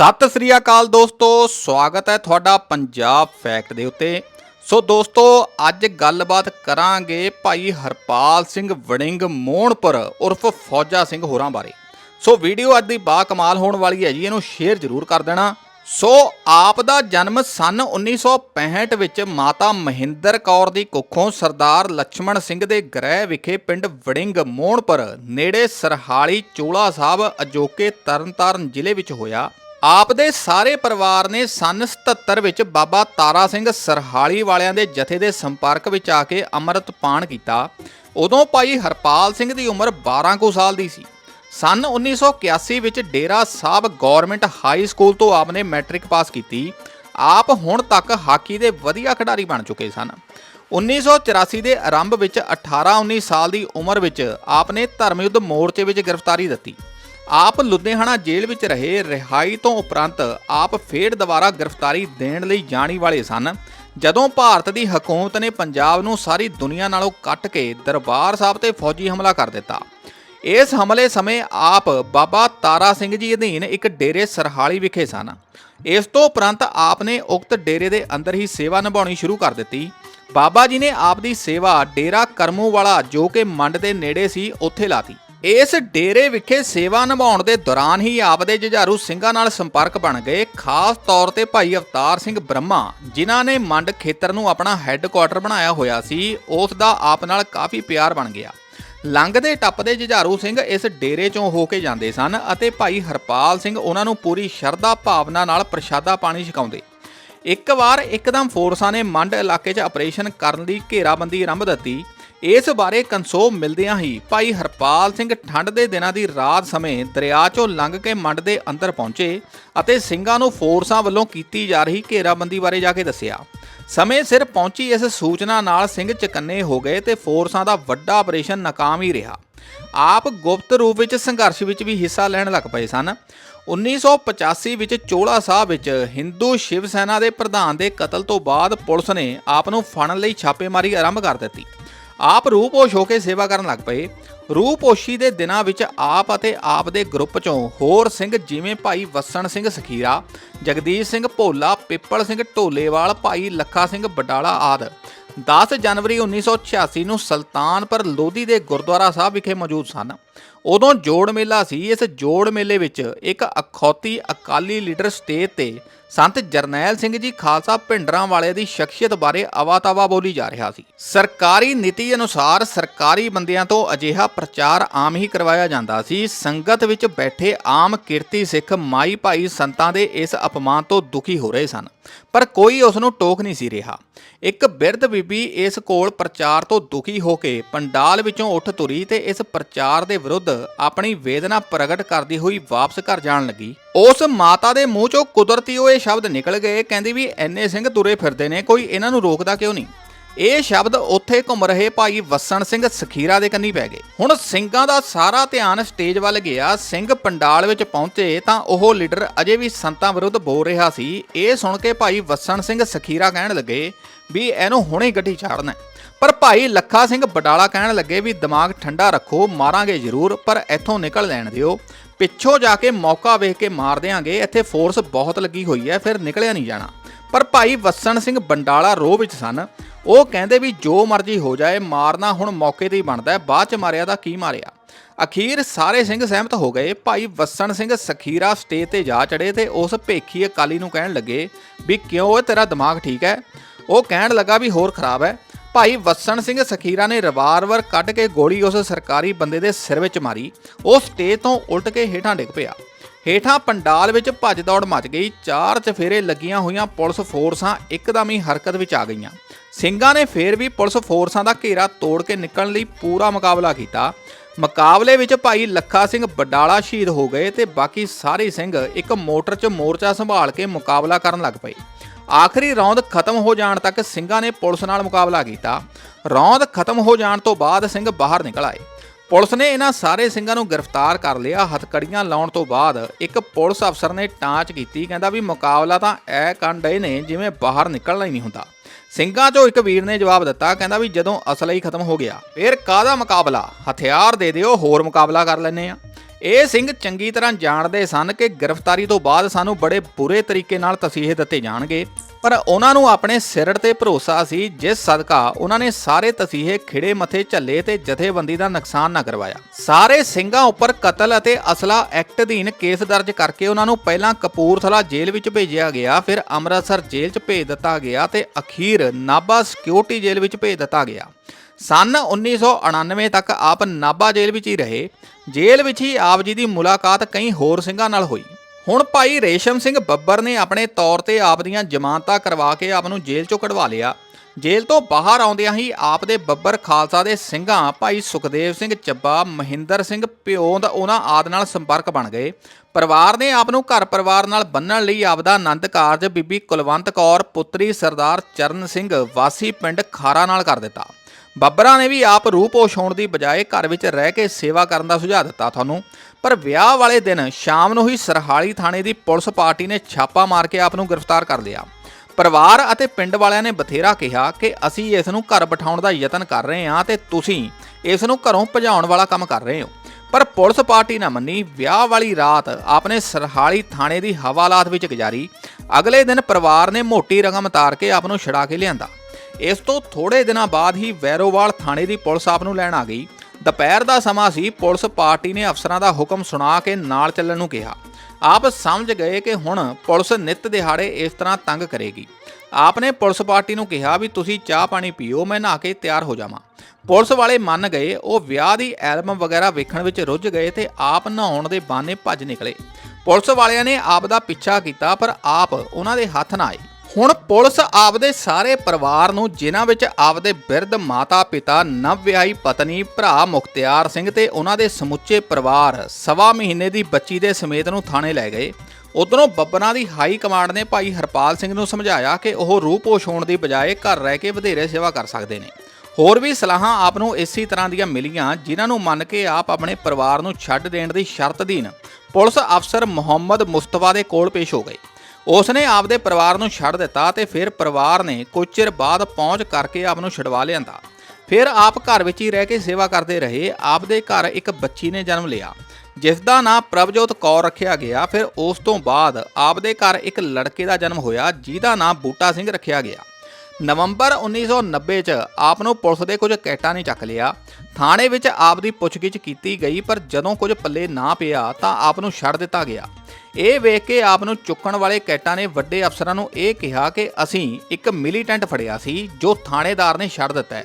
ਸਤਿ ਸ੍ਰੀ ਅਕਾਲ ਦੋਸਤੋ, ਸਵਾਗਤ ਹੈ ਤੁਹਾਡਾ ਪੰਜਾਬ ਫੈਕਟ ਦੇ ਉੱਤੇ। ਸੋ ਦੋਸਤੋ, ਅੱਜ ਗੱਲਬਾਤ ਕਰਾਂਗੇ ਭਾਈ ਹਰਪਾਲ ਸਿੰਘ ਵੜਿੰਗ ਮੋਹਣਪੁਰ ਉਰਫ ਫੌਜਾ ਸਿੰਘ ਹੋਰਾਂ ਬਾਰੇ। ਸੋ ਵੀਡੀਓ ਅੱਜ ਦੀ ਬਾ ਕਮਾਲ ਹੋਣ ਵਾਲੀ ਹੈ ਜੀ, ਇਹਨੂੰ ਸ਼ੇਅਰ ਜ਼ਰੂਰ ਕਰ ਦੇਣਾ। ਸੋ ਆਪ ਦਾ ਜਨਮ ਸਨ 1965 ਵਿੱਚ ਮਾਤਾ ਮਹਿੰਦਰ ਕੌਰ ਦੀ ਕੁੱਖੋਂ ਸਰਦਾਰ ਲక్ష్మణ ਸਿੰਘ ਦੇ ਗ੍ਰਹਿ ਵਿਖੇ ਪਿੰਡ ਵੜਿੰਗ ਮੋਹਣਪੁਰ ਨੇੜੇ ਸਰਹਾਲੀ ਚੋਲਾ ਸਾਹਿਬ ਅਜੋਕੇ ਤਰਨਤਾਰਨ ਜ਼ਿਲ੍ਹੇ ਵਿੱਚ ਹੋਇਆ। ਆਪ ਦੇ ਸਾਰੇ ਪਰਿਵਾਰ ਨੇ ਸੰਨ 77 ਵਿੱਚ ਬਾਬਾ ਤਾਰਾ ਸਿੰਘ ਸਰਹਾਲੀ ਵਾਲਿਆਂ ਦੇ ਜਥੇ ਦੇ ਸੰਪਰਕ ਵਿੱਚ ਆ ਕੇ ਅੰਮ੍ਰਿਤ ਪਾਣ ਕੀਤਾ। ਉਦੋਂ ਭਾਈ ਹਰਪਾਲ ਸਿੰਘ ਦੀ ਉਮਰ 12 ਕੁ ਸਾਲ ਦੀ ਸੀ। ਸੰਨ 1981 ਵਿੱਚ Dera Sahib government high school ਤੋਂ ਆਪ ਨੇ ਮੈਟ੍ਰਿਕ ਪਾਸ ਕੀਤੀ। ਆਪ ਹੁਣ ਤੱਕ ਹਾਕੀ ਦੇ ਵਧੀਆ ਖਿਡਾਰੀ ਬਣ ਚੁੱਕੇ ਸਨ। 1984 ਦੇ ਆਰੰਭ ਵਿੱਚ 18-19 ਸਾਲ ਦੀ ਉਮਰ ਵਿੱਚ ਆਪ ਨੇ ਧਰਮ ਯੁੱਧ ਮੋਰਚੇ ਵਿੱਚ ਗ੍ਰਿਫਤਾਰੀ ਦਿੱਤੀ। ਆਪ ਲੁਧਿਆਣਾ ਜੇਲ੍ਹ ਵਿੱਚ ਰਹੇ, ਰਿਹਾਈ ਤੋਂ ਉਪਰੰਤ ਆਪ ਫੇਰ ਦੁਬਾਰਾ ਗ੍ਰਿਫਤਾਰੀ ਦੇਣ ਲਈ ਜਾਣੀ ਵਾਲੇ ਸਨ। ਜਦੋਂ ਭਾਰਤ ਦੀ ਹਕੂਮਤ ਨੇ ਪੰਜਾਬ ਨੂੰ ਸਾਰੀ ਦੁਨੀਆ ਨਾਲੋਂ ਕੱਟ ਕੇ ਦਰਬਾਰ ਸਾਹਿਬ ਤੇ ਫੌਜੀ ਹਮਲਾ ਕਰ ਦਿੱਤਾ। ਇਸ ਹਮਲੇ ਸਮੇਂ ਆਪ ਬਾਬਾ ਤਾਰਾ ਸਿੰਘ ਜੀ ਅਧੀਨ ਇੱਕ ਡੇਰੇ ਸਰਹਾਲੀ ਵਿਖੇ ਸਨ। ਇਸ ਤੋਂ ਉਪਰੰਤ ਆਪ ਨੇ ਉਕਤ ਡੇਰੇ ਦੇ ਅੰਦਰ ਹੀ ਸੇਵਾ ਨਿਭਾਉਣੀ ਸ਼ੁਰੂ ਕਰ ਦਿੱਤੀ। ਬਾਬਾ ਜੀ ਨੇ ਆਪ ਦੀ ਸੇਵਾ ਡੇਰਾ ਕਰਮੂ ਵਾਲਾ ਜੋ ਕਿ ਮੰਡ ਦੇ ਨੇੜੇ ਸੀ, ਉੱਥੇ ਲਾਤੀ। ਇਸ ਡੇਰੇ ਵਿਖੇ ਸੇਵਾ ਨਿਭਾਉਣ ਦੇ ਦੌਰਾਨ ਹੀ ਆਪ ਦੇ ਜੁਝਾਰੂ ਸਿੰਘਾਂ ਨਾਲ ਸੰਪਰਕ ਬਣ ਗਏ। ਖਾਸ ਤੌਰ ਤੇ ਭਾਈ ਅਵਤਾਰ ਸਿੰਘ ਬ੍ਰਹਮਾ, ਜਿਨ੍ਹਾਂ ਨੇ ਮੰਡ ਖੇਤਰ ਨੂੰ ਆਪਣਾ ਹੈੱਡਕੁਆਟਰ ਬਣਾਇਆ ਹੋਇਆ ਸੀ, ਉਸ ਦਾ ਆਪ ਨਾਲ ਕਾਫੀ ਪਿਆਰ ਬਣ ਗਿਆ। ਲੰਘਦੇ ਟੱਪਦੇ ਜੁਝਾਰੂ ਸਿੰਘ ਇਸ ਡੇਰੇ ਚੋਂ ਹੋ ਕੇ ਜਾਂਦੇ ਸਨ ਅਤੇ ਭਾਈ ਹਰਪਾਲ ਸਿੰਘ ਉਹਨਾਂ ਨੂੰ ਪੂਰੀ ਸ਼ਰਧਾ ਭਾਵਨਾ ਨਾਲ ਪ੍ਰਸ਼ਾਦਾ ਪਾਣੀ ਛਕਾਉਂਦੇ। ਇੱਕ ਵਾਰ ਇੱਕਦਮ ਫੋਰਸਾਂ ਨੇ ਮੰਡ ਇਲਾਕੇ 'ਚ ਆਪਰੇਸ਼ਨ ਕਰਨ ਦੀ ਘੇਰਾਬੰਦੀ ਆਰੰਭ ਦਿੱਤੀ। ਇਸ ਬਾਰੇ ਕੰਸੋਬ ਮਿਲਦਿਆਂ ਹੀ ਭਾਈ ਹਰਪਾਲ ਸਿੰਘ ਠੰਡ ਦੇ ਦਿਨਾਂ ਦੀ ਰਾਤ ਸਮੇਂ ਦਰਿਆ 'ਚੋਂ ਲੰਘ ਕੇ ਮੰਡ ਦੇ ਅੰਦਰ ਪਹੁੰਚੇ ਅਤੇ ਸਿੰਘਾਂ ਨੂੰ ਫੋਰਸਾਂ ਵੱਲੋਂ ਕੀਤੀ ਜਾ ਰਹੀ ਘੇਰਾਬੰਦੀ ਬਾਰੇ ਜਾ ਕੇ ਦੱਸਿਆ। ਸਮੇਂ ਸਿਰ ਪਹੁੰਚੀ ਇਸ ਸੂਚਨਾ ਨਾਲ ਸਿੰਘ ਚਕੰਨੇ ਹੋ ਗਏ ਤੇ ਫੋਰਸਾਂ ਦਾ ਵੱਡਾ ਆਪਰੇਸ਼ਨ ਨਾਕਾਮ ਹੀ ਰਿਹਾ। ਆਪ ਗੁਪਤ ਰੂਪ ਵਿੱਚ ਸੰਘਰਸ਼ ਵਿੱਚ ਵੀ ਹਿੱਸਾ ਲੈਣ ਲੱਗ ਪਏ ਸਨ। 1985 ਵਿੱਚ ਚੋਲਾ ਸਾਹਿਬ ਵਿੱਚ ਹਿੰਦੂ ਸ਼ਿਵ ਸੈਨਾ ਦੇ ਪ੍ਰਧਾਨ ਦੇ ਕਤਲ ਤੋਂ ਬਾਅਦ ਪੁਲਿਸ ਨੇ ਆਪ ਨੂੰ ਫੜਨ ਲਈ ਛਾਪੇਮਾਰੀ ਆਰੰਭ ਕਰ ਦਿੱਤੀ। ਆਪ ਰੂਪੋਸ਼ ਹੋ ਕੇ ਸੇਵਾ ਕਰਨ ਲੱਗ ਪਏ। ਰੂਪੋਸ਼ੀ ਦੇ ਦਿਨਾਂ ਵਿੱਚ ਆਪ ਅਤੇ ਆਪ ਦੇ ਗਰੁੱਪ ਚੋਂ ਹੋਰ ਸਿੰਘ ਜਿਵੇਂ ਭਾਈ ਵਸਣ ਸਿੰਘ ਸਖੀਰਾ, ਜਗਦੀਸ਼ ਸਿੰਘ ਭੋਲਾ, ਪਿੱਪਲ ਸਿੰਘ ਢੋਲੇਵਾਲ, ਭਾਈ ਲੱਖਾ ਸਿੰਘ ਬਟਾਲਾ ਆਦ। 10 ਜਨਵਰੀ 1986 ਨੂੰ ਸੁਲਤਾਨਪੁਰ ਲੋਧੀ ਦੇ ਗੁਰਦੁਆਰਾ ਸਾਹਿਬ ਵਿਖੇ ਮੌਜੂਦ ਸਨ। ਉਦੋਂ ਜੋੜ ਮੇਲਾ ਸੀ। ਇਸ ਜੋੜ ਮੇਲੇ ਵਿੱਚ ਇੱਕ ਅਖੌਤੀ ਅਕਾਲੀ ਲੀਡਰ ਸਟੇਜ ਤੇ ਸੰਤ ਜਰਨੈਲ ਸਿੰਘ ਜੀ ਖਾਲਸਾ ਭਿੰਡਰਾਂ ਵਾਲੇ ਦੀ ਸ਼ਖਸੀਅਤ ਬਾਰੇ ਅਵਾਤਵਾ ਬੋਲੀ ਜਾ ਰਿਹਾ ਸੀ। ਸਰਕਾਰੀ ਨੀਤੀ ਅਨੁਸਾਰ ਸਰਕਾਰੀ ਬੰਦਿਆਂ ਤੋਂ ਅਜਿਹਾ ਪ੍ਰਚਾਰ ਆਮ ਹੀ ਕਰਵਾਇਆ ਜਾਂਦਾ ਸੀ। ਸੰਗਤ ਵਿੱਚ ਬੈਠੇ ਆਮ ਕਿਰਤੀ ਸਿੱਖ ਮਾਈ ਭਾਈ ਸੰਤਾਂ ਦੇ ਇਸ ਅਪਮਾਨ ਤੋਂ ਦੁਖੀ ਹੋ ਰਹੇ ਸਨ, ਪਰ ਕੋਈ ਉਸ ਨੂੰ ਟੋਕ ਨਹੀਂ ਸੀ ਰਿਹਾ। ਇੱਕ ਬਿਰਧ ਬੀਬੀ ਇਸ ਕੋਲ ਪ੍ਰਚਾਰ ਤੋਂ ਦੁਖੀ ਹੋ ਕੇ ਪੰਡਾਲ ਵਿੱਚੋਂ ਉੱਠ ਤੁਰੀ ਤੇ ਇਸ ਪ੍ਰਚਾਰ ਦੇ ਵਿਰੁੱਧ ਆਪਣੀ ਵੇਦਨਾ ਪ੍ਰਗਟ ਕਰਦੀ ਹੋਈ ਵਾਪਸ ਘਰ ਜਾਣ ਲੱਗੀ। ਉਸ ਮਾਤਾ ਦੇ ਮੂੰਹ ਚੋਂ ਕੁਦਰਤੀ ਉਹ ਸ਼ਬਦ ਨਿਕਲ ਗਏ, ਕਹਿੰਦੀ ਵੀ ਐਨੇ ਸਿੰਘ ਤੁਰੇ ਫਿਰਦੇ ਨੇ, ਕੋਈ ਇਹਨਾਂ ਨੂੰ ਰੋਕਦਾ ਕਿਉਂ ਨਹੀਂ? ਇਹ ਸ਼ਬਦ ਉੱਥੇ ਘੁੰਮ ਰਹੇ ਭਾਈ ਵਸਣ ਸਿੰਘ ਸਖੀਰਾ ਦੇ ਕੰਨੀ ਪੈ ਗਏ। ਹੁਣ ਸਿੰਘਾਂ ਦਾ ਸਾਰਾ ਧਿਆਨ ਸਟੇਜ ਵੱਲ ਗਿਆ, ਸਿੰਘ ਪੰਡਾਲ ਵਿੱਚ ਪਹੁੰਚੇ ਤਾਂ ਉਹ ਲੀਡਰ ਅਜੇ ਵੀ ਸੰਤਾਂ ਵਿਰੁੱਧ ਬੋਲ ਰਿਹਾ ਸੀ। ਇਹ ਸੁਣ ਕੇ ਭਾਈ ਵਸਣ ਸਿੰਘ ਸਖੀਰਾ ਕਹਿਣ ਲੱਗੇ ਵੀ ਇਹਨੂੰ ਹੁਣੇ ਗੱਡੀ ਚਾੜਨਾ ਪਰ ਭਾਈ ਲੱਖਾ ਸਿੰਘ ਬਡਾਲਾ ਕਹਿਣ ਲੱਗੇ ਵੀ ਦਿਮਾਗ ਠੰਡਾ ਰੱਖੋ, ਮਾਰਾਂਗੇ ਜ਼ਰੂਰ, ਪਰ ਇੱਥੋਂ ਨਿਕਲ ਲੈਣ ਦਿਓ। ਪਿੱਛੋਂ ਜਾ ਕੇ ਮੌਕਾ ਵੇਖ ਕੇ ਮਾਰ ਦਿਆਂਗੇ, ਇੱਥੇ ਫੋਰਸ ਬਹੁਤ ਲੱਗੀ ਹੋਈ ਹੈ, ਫਿਰ ਨਿਕਲਿਆ ਨਹੀਂ ਜਾਣਾ। ਪਰ ਭਾਈ ਵਸਣ ਸਿੰਘ ਬੰਡਾਲਾ ਰੋਹ ਵਿੱਚ ਸਨ। ਉਹ ਕਹਿੰਦੇ ਵੀ ਜੋ ਮਰਜ਼ੀ ਹੋ ਜਾਏ, ਮਾਰਨਾ ਹੁਣ ਮੌਕੇ ਤੇ ਹੀ ਬਣਦਾ ਹੈ, ਬਾਅਦ ਚ ਮਾਰਿਆ ਤਾਂ ਕੀ ਮਾਰਿਆ? ਅਖੀਰ ਸਾਰੇ ਸਿੰਘ ਸਹਿਮਤ ਹੋ ਗਏ, ਭਾਈ ਵਸਣ ਸਿੰਘ ਸਖੀਰਾ ਸਟੇਜ ਤੇ ਜਾ ਚੜੇ ਤੇ ਉਸ ਭੇਖੀ ਅਕਾਲੀ ਨੂੰ ਕਹਿਣ ਲੱਗੇ ਵੀ ਕਿਉਂ ਓਏ ਤੇਰਾ ਦਿਮਾਗ ਠੀਕ ਹੈ? ਉਹ ਕਹਿਣ ਲੱਗਾ ਵੀ ਹੋਰ ਖਰਾਬ ਹੈ। ਭਾਈ ਵਸਣ ਸਿੰਘ ਸਖੀਰਾ ਨੇ ਰਿਵਾਲਵਰ ਕੱਢ ਕੇ ਗੋਲੀ ਉਸ ਸਰਕਾਰੀ ਬੰਦੇ ਦੇ ਸਿਰ ਵਿੱਚ ਮਾਰੀ। ਉਹ ਸਟੇਜ ਤੋਂ ਉਲਟ ਕੇ ਹੇਠਾਂ ਡਿੱਗ ਪਿਆ। ਹੇਠਾਂ ਪੰਡਾਲ ਵਿੱਚ ਭੱਜ ਦੌੜ ਮਚ ਗਈ। ਚਾਰ ਚਫੇਰੇ ਲੱਗੀਆਂ ਹੋਈਆਂ ਪੁਲਿਸ ਫੋਰਸਾਂ ਇੱਕਦਮ ਹੀ ਹਰਕਤ ਵਿੱਚ ਆ ਗਈਆਂ। ਸਿੰਘਾਂ ਨੇ ਫੇਰ ਵੀ ਪੁਲਿਸ ਫੋਰਸਾਂ ਦਾ ਘੇਰਾ ਤੋੜ ਕੇ ਨਿਕਲਣ ਲਈ ਪੂਰਾ ਮੁਕਾਬਲਾ ਕੀਤਾ। ਮੁਕਾਬਲੇ ਵਿੱਚ ਭਾਈ ਲੱਖਾ ਸਿੰਘ ਬਡਾਲਾ ਸ਼ਹੀਦ ਹੋ ਗਏ ਤੇ ਬਾਕੀ ਸਾਰੇ ਸਿੰਘ ਇੱਕ ਮੋਟਰ 'ਚ ਮੋਰਚਾ ਸੰਭਾਲ ਕੇ ਮੁਕਾਬਲਾ ਕਰਨ ਲੱਗ ਪਏ। ਆਖਰੀ ਰੌਂਦ ਖਤਮ ਹੋ ਜਾਣ ਤੱਕ ਸਿੰਘਾਂ ਨੇ ਪੁਲਿਸ ਨਾਲ ਮੁਕਾਬਲਾ ਕੀਤਾ। ਰੌਂਦ ਖਤਮ ਹੋ ਜਾਣ ਤੋਂ ਬਾਅਦ ਸਿੰਘ ਬਾਹਰ ਨਿਕਲ ਆਏ। ਪੁਲਿਸ ਨੇ ਇਹਨਾਂ ਸਾਰੇ ਸਿੰਘਾਂ ਨੂੰ ਗ੍ਰਿਫਤਾਰ ਕਰ ਲਿਆ। ਹਥਕੜੀਆਂ ਲਾਉਣ ਤੋਂ ਬਾਅਦ ਇੱਕ ਪੁਲਿਸ ਅਫਸਰ ਨੇ ਟਾਂਚ ਕੀਤੀ, ਕਹਿੰਦਾ ਵੀ ਮੁਕਾਬਲਾ ਤਾਂ ਐ ਕਰਨ ਡਏ ਨੇ ਜਿਵੇਂ ਬਾਹਰ ਨਿਕਲਣਾ ਹੀ ਨਹੀਂ ਹੁੰਦਾ। ਸਿੰਘਾਂ 'ਚੋਂ ਇੱਕ ਵੀਰ ਨੇ ਜਵਾਬ ਦਿੱਤਾ, ਕਹਿੰਦਾ ਵੀ ਜਦੋਂ ਅਸਲਾ ਹੀ ਖਤਮ ਹੋ ਗਿਆ, ਫੇਰ ਕਾਹਦਾ ਮੁਕਾਬਲਾ? ਹਥਿਆਰ ਦੇ ਦਿਓ, ਹੋਰ ਮੁਕਾਬਲਾ ਕਰ ਲੈਨੇ ਆ ਇਹ ਸਿੰਘ ਚੰਗੀ ਤਰ੍ਹਾਂ ਜਾਣਦੇ ਸਨ ਕਿ ਗ੍ਰਿਫਤਾਰੀ ਤੋਂ ਬਾਅਦ ਸਾਨੂੰ ਬੜੇ ਬੁਰੇ ਤਰੀਕੇ ਨਾਲ ਤਸੀਹੇ ਦਿੱਤੇ ਜਾਣਗੇ। ਪਰ ਉਹਨਾਂ ਨੂੰ ਆਪਣੇ ਸਿਰੜ ਤੇ ਭਰੋਸਾ ਸੀ, ਜਿਸ ਸਦਕਾ ਉਹਨਾਂ ਨੇ ਸਾਰੇ ਤਸੀਹੇ ਖਿੜੇ ਮੱਥੇ ਝੱਲੇ ਤੇ ਜਥੇਬੰਦੀ ਦਾ ਨੁਕਸਾਨ ਨਾ ਕਰਵਾਇਆ। ਸਾਰੇ ਸਿੰਘਾਂ ਉੱਪਰ ਕਤਲ ਅਤੇ ਅਸਲਾ ਐਕਟ ਅਧੀਨ ਕੇਸ ਦਰਜ ਕਰਕੇ ਉਹਨਾਂ ਨੂੰ ਪਹਿਲਾਂ ਕਪੂਰਥਲਾ ਜੇਲ੍ਹ ਵਿੱਚ ਭੇਜਿਆ ਗਿਆ, ਫਿਰ ਅੰਮ੍ਰਿਤਸਰ ਜੇਲ੍ਹ 'ਚ ਭੇਜ ਦਿੱਤਾ ਗਿਆ ਤੇ ਅਖੀਰ ਨਾਭਾ ਸਿਕਿਉਰਿਟੀ ਜੇਲ੍ਹ ਵਿੱਚ ਭੇਜ ਦਿੱਤਾ ਗਿਆ। ਸਨ 1999 ਤੱਕ ਆਪ ਨਾਭਾ ਜੇਲ੍ਹ ਵਿੱਚ ਹੀ ਰਹੇ। ਜੇਲ੍ਹ ਵਿੱਚ ਹੀ ਆਪ ਜੀ ਦੀ ਮੁਲਾਕਾਤ ਕਈ ਹੋਰ ਸਿੰਘਾਂ ਨਾਲ ਹੋਈ। ਹੁਣ ਭਾਈ ਰੇਸ਼ਮ ਸਿੰਘ ਬੱਬਰ ਨੇ ਆਪਣੇ ਤੌਰ ਤੇ ਆਪ ਦੀਆਂ ਜ਼ਮਾਨਤਾਂ ਕਰਵਾ ਕੇ ਆਪ ਨੂੰ ਜੇਲ੍ਹ ਚੋਂ ਕਢਵਾ ਲਿਆ। ਜੇਲ੍ਹ ਤੋਂ ਬਾਹਰ ਆਉਂਦਿਆਂ ਹੀ ਆਪ ਦੇ ਬੱਬਰ ਖਾਲਸਾ ਦੇ ਸਿੰਘਾਂ ਭਾਈ ਸੁਖਦੇਵ ਸਿੰਘ ਚੱਬਾ, ਮਹਿੰਦਰ ਸਿੰਘ ਪਿਓਂਦ ਉਹਨਾਂ ਆਦ ਨਾਲ ਸੰਪਰਕ ਬਣ ਗਏ। ਪਰਿਵਾਰ ਨੇ ਆਪ ਨੂੰ ਘਰ ਪਰਿਵਾਰ ਨਾਲ ਬੰਨਣ ਲਈ ਆਪ ਦਾ ਆਨੰਦ ਕਾਰਜ ਬੀਬੀ ਕੁਲਵੰਤ ਕੌਰ, ਪੁੱਤਰੀ ਸਰਦਾਰ ਚਰਨ ਸਿੰਘ ਵਾਸੀ ਪਿੰਡ ਖਾਰਾ ਨਾਲ ਕਰ ਦਿੱਤਾ। ਬੱਬਰਾਂ ਨੇ ਵੀ ਆਪ ਰੂਪੋਸ਼ ਹੋਣ ਦੀ ਬਜਾਏ ਘਰ ਵਿੱਚ ਰਹਿ ਕੇ ਸੇਵਾ ਕਰਨ ਦਾ ਸੁਝਾਅ ਦਿੱਤਾ ਤੁਹਾਨੂੰ। ਪਰ ਵਿਆਹ ਵਾਲੇ ਦਿਨ ਸ਼ਾਮ ਨੂੰ ਹੀ ਸਰਹਾਲੀ ਥਾਣੇ ਦੀ ਪੁਲਿਸ ਪਾਰਟੀ ਨੇ ਛਾਪਾ ਮਾਰ ਕੇ ਆਪ ਨੂੰ ਗ੍ਰਿਫਤਾਰ ਕਰ ਲਿਆ। ਪਰਿਵਾਰ ਅਤੇ ਪਿੰਡ ਵਾਲਿਆਂ ਨੇ ਬਥੇਰਾ ਕਿਹਾ ਕਿ ਅਸੀਂ ਇਸ ਨੂੰ ਘਰ ਬਿਠਾਉਣ ਦਾ ਯਤਨ ਕਰ ਰਹੇ ਹਾਂ ਤੇ ਤੁਸੀਂ ਇਸ ਨੂੰ ਘਰੋਂ ਭਜਾਉਣ ਵਾਲਾ ਕੰਮ ਕਰ ਰਹੇ ਹੋ। ਪਰ ਪੁਲਿਸ ਪਾਰਟੀ ਨਾ ਮੰਨੀ, ਵਿਆਹ ਵਾਲੀ ਰਾਤ ਆਪਨੇ ਸਰਹਾਲੀ ਥਾਣੇ ਦੀ ਹਵਾਲਾਤ ਵਿੱਚ ਗੁਜ਼ਾਰੀ। ਅਗਲੇ ਦਿਨ ਪਰਿਵਾਰ ਨੇ ਮੋਟੀ ਰਕਮ ਤਾਰ ਕੇ ਆਪ ਨੂੰ ਛੁਡਾ ਕੇ ਲਿਆਂਦਾ। ਇਸ ਤੋਂ ਥੋੜੇ ਦਿਨਾਂ ਬਾਅਦ ਹੀ ਵੈਰੋਵਾਲ ਥਾਣੇ ਦੀ ਪੁਲਿਸ ਆਪ ਨੂੰ ਲੈਣ ਆ ਗਈ। ਦੁਪਹਿਰ ਦਾ ਸਮਾਂ ਸੀ, ਪੁਲਿਸ ਪਾਰਟੀ ਨੇ ਅਫਸਰਾਂ ਦਾ ਹੁਕਮ ਸੁਣਾ ਕੇ ਨਾਲ ਚੱਲਣ ਨੂੰ ਕਿਹਾ। ਆਪ ਸਮਝ ਗਏ ਕਿ ਹੁਣ ਪੁਲਿਸ ਨਿਤ ਦਿਹਾੜੇ ਇਸ ਤਰ੍ਹਾਂ ਤੰਗ ਕਰੇਗੀ। ਆਪ ਨੇ ਪੁਲਿਸ ਪਾਰਟੀ ਨੂੰ ਕਿਹਾ ਵੀ ਤੁਸੀਂ ਚਾਹ ਪਾਣੀ ਪੀਓ, ਮੈਂ ਨਹਾ ਕੇ ਤਿਆਰ ਹੋ ਜਾਵਾਂ। ਪੁਲਿਸ ਵਾਲੇ ਮੰਨ ਗਏ, ਉਹ ਵਿਆਹ ਦੀ ਐਲਬਮ ਵਗੈਰਾ ਵੇਖਣ ਵਿੱਚ ਰੁੱਝ ਗਏ ਤੇ ਆਪ ਨਹਾਉਣ ਦੇ ਬਹਾਨੇ ਭੱਜ ਨਿਕਲੇ। ਪੁਲਿਸ ਵਾਲਿਆਂ ਨੇ ਆਪ ਦਾ ਪਿੱਛਾ ਕੀਤਾ, ਪਰ ਆਪ ਉਹਨਾਂ ਦੇ ਹੱਥ ਨਾ ਆਏ। ਹੁਣ ਪੁਲਿਸ ਆਪਦੇ ਸਾਰੇ ਪਰਿਵਾਰ ਨੂੰ ਜਿਨ੍ਹਾਂ ਵਿੱਚ ਆਪਦੇ ਬਿਰਧ ਮਾਤਾ ਪਿਤਾ ਨਵ ਵਿਆਹੀ ਪਤਨੀ, ਭਰਾ ਮੁਖਤਿਆਰ ਸਿੰਘ ਤੇ ਉਹਨਾਂ ਦੇ ਸਮੁੱਚੇ ਪਰਿਵਾਰ ਸਵਾ ਮਹੀਨੇ ਦੀ ਬੱਚੀ ਦੇ ਸਮੇਤ ਨੂੰ ਥਾਣੇ ਲੈ ਗਏ। ਉਧਰੋਂ ਬੱਬਰਾਂ ਦੀ ਹਾਈ ਕਮਾਂਡ ਨੇ ਭਾਈ ਹਰਪਾਲ ਸਿੰਘ ਨੂੰ ਸਮਝਾਇਆ ਕਿ ਉਹ ਰੂਪੋਸ਼ ਹੋਣ ਦੀ ਬਜਾਏ ਘਰ ਰਹਿ ਕੇ ਵਧੇਰੇ ਸੇਵਾ ਕਰ ਸਕਦੇ ਨੇ। ਹੋਰ ਵੀ ਸਲਾਹਾਂ ਆਪ ਨੂੰ ਇਸੇ ਤਰ੍ਹਾਂ ਦੀਆਂ ਮਿਲੀਆਂ, ਜਿਨ੍ਹਾਂ ਨੂੰ ਮੰਨ ਕੇ ਆਪ ਆਪਣੇ ਪਰਿਵਾਰ ਨੂੰ ਛੱਡ ਦੇਣ ਦੀ ਸ਼ਰਤ ਅਧੀਨ ਪੁਲਿਸ ਅਫਸਰ ਮੁਹੰਮਦ ਮੁਸਤਫਾ ਦੇ ਕੋਲ ਪੇਸ਼ ਹੋ ਗਏ। ਉਸ ਨੇ ਆਪਦੇ ਪਰਿਵਾਰ ਨੂੰ ਛੱਡ ਦਿੱਤਾ ਤੇ ਫਿਰ ਪਰਿਵਾਰ ਨੇ ਕੁਝ ਚਿਰ ਬਾਅਦ ਪਹੁੰਚ ਕਰਕੇ ਆਪ ਨੂੰ ਛਡਵਾ ਲਿਆਂਦਾ। ਫਿਰ ਆਪ ਘਰ ਵਿੱਚ ਹੀ ਰਹਿ ਕੇ ਸੇਵਾ ਕਰਦੇ ਰਹੇ, ਆਪਦੇ ਘਰ ਇੱਕ ਬੱਚੀ ਨੇ ਜਨਮ ਲਿਆ ਜਿਸ ਦਾ ਨਾਂ ਪ੍ਰਭਜੋਤ ਕੌਰ ਰੱਖਿਆ ਗਿਆ। ਫਿਰ ਉਸ ਤੋਂ ਬਾਅਦ ਆਪਦੇ ਘਰ ਇੱਕ ਲੜਕੇ ਦਾ ਜਨਮ ਹੋਇਆ, ਜਿਹਦਾ ਨਾਂ ਬੂਟਾ ਸਿੰਘ ਰੱਖਿਆ ਗਿਆ। ਨਵੰਬਰ 1990 ਚ ਆਪ ਨੂੰ ਪੁਲਿਸ ਦੇ ਕੁਝ ਕੈਟਾਂ ਨੇ ਚੱਕ ਲਿਆ। ਥਾਣੇ ਵਿੱਚ ਆਪ ਦੀ ਪੁੱਛਗਿੱਛ ਕੀਤੀ ਗਈ, ਪਰ ਜਦੋਂ ਕੁਝ ਪੱਲੇ ਨਾ ਪਿਆ ਤਾਂ ਆਪ ਨੂੰ ਛੱਡ ਦਿੱਤਾ ਗਿਆ। ਇਹ ਵੇਖ ਕੇ ਆਪ ਨੂੰ ਚੁੱਕਣ ਵਾਲੇ ਕੈਟਾਂ ਨੇ ਵੱਡੇ ਅਫਸਰਾਂ ਨੂੰ ਇਹ ਕਿਹਾ ਕਿ ਅਸੀਂ ਇੱਕ ਮਿਲੀਟੈਂਟ ਫੜਿਆ ਸੀ, ਜੋ ਥਾਣੇਦਾਰ ਨੇ ਛੱਡ ਦਿੱਤਾ ਹੈ।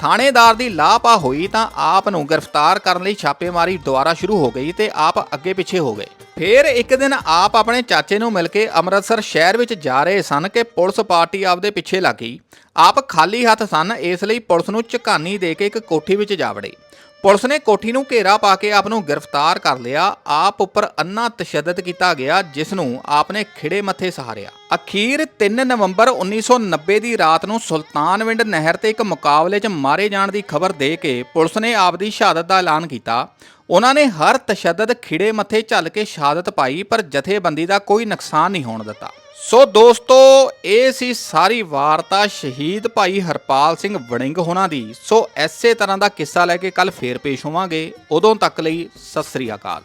ਥਾਣੇਦਾਰ ਦੀ ਲਾਪਾ ਹੋਈ ਤਾਂ ਆਪ ਨੂੰ ਗ੍ਰਿਫਤਾਰ ਕਰਨ ਲਈ ਛਾਪੇਮਾਰੀ ਦੁਬਾਰਾ ਸ਼ੁਰੂ ਹੋ ਗਈ ਤੇ ਆਪ ਅੱਗੇ ਪਿੱਛੇ ਹੋ ਗਏ। ਫੇਰ ਇੱਕ ਦਿਨ ਆਪ ਆਪਣੇ ਚਾਚੇ ਨੂੰ ਮਿਲ ਕੇ ਅੰਮ੍ਰਿਤਸਰ ਸ਼ਹਿਰ ਵਿੱਚ ਜਾ ਰਹੇ ਸਨ ਕਿ ਪੁਲਿਸ ਪਾਰਟੀ ਆਪਦੇ ਪਿੱਛੇ ਲੱਗ ਗਈ। ਆਪ ਖਾਲੀ ਹੱਥ ਸਨ, ਇਸ ਲਈ ਪੁਲਿਸ ਨੂੰ ਝਕਾਨੀ ਦੇ ਕੇ ਇੱਕ ਕੋਠੀ ਵਿੱਚ ਜਾ ਵੜੇ। ਪੁਲਿਸ ਨੇ ਕੋਠੀ ਨੂੰ ਘੇਰਾ ਪਾ ਕੇ ਆਪ ਨੂੰ ਗ੍ਰਿਫਤਾਰ ਕਰ ਲਿਆ। ਆਪ ਉੱਪਰ ਅੰਨਾ ਤਸ਼ੱਦਦ ਕੀਤਾ ਗਿਆ, ਜਿਸ ਨੂੰ ਆਪ ਨੇ ਖਿੜੇ ਮੱਥੇ ਸਹਾਰਿਆ। ਅਖੀਰ 3 ਨਵੰਬਰ 1990 ਦੀ ਰਾਤ ਨੂੰ ਸੁਲਤਾਨਵਿੰਡ ਨਹਿਰ ਤੇ ਇੱਕ ਮੁਕਾਬਲੇ 'ਚ ਮਾਰੇ ਜਾਣ ਦੀ ਖਬਰ ਦੇ ਕੇ ਪੁਲਿਸ ਨੇ ਆਪ ਦੀ ਸ਼ਹਾਦਤ ਦਾ ਐਲਾਨ ਕੀਤਾ। ਉਹਨਾਂ ਨੇ ਹਰ ਤਸ਼ੱਦਦ ਖਿੜੇ ਮੱਥੇ ਝੱਲ ਕੇ ਸ਼ਹਾਦਤ ਪਾਈ, ਪਰ ਜਥੇਬੰਦੀ ਦਾ ਕੋਈ ਨੁਕਸਾਨ ਨਹੀਂ ਹੋਣ ਦਿੱਤਾ। ਸੋ ਦੋਸਤੋ, ਇਹ ਸੀ ਸਾਰੀ ਵਾਰਤਾ ਸ਼ਹੀਦ ਭਾਈ ਹਰਪਾਲ ਸਿੰਘ ਵੜਿੰਗ ਹੋਣਾ ਦੀ। ਸੋ ਐਸੇ ਤਰ੍ਹਾਂ ਦਾ ਕਿੱਸਾ ਲੈ ਕੇ ਕੱਲ ਫੇਰ ਪੇਸ਼ ਹੋਵਾਂਗੇ। ਉਦੋਂ ਤੱਕ ਲਈ ਸਤਿ ਸ੍ਰੀ ਅਕਾਲ।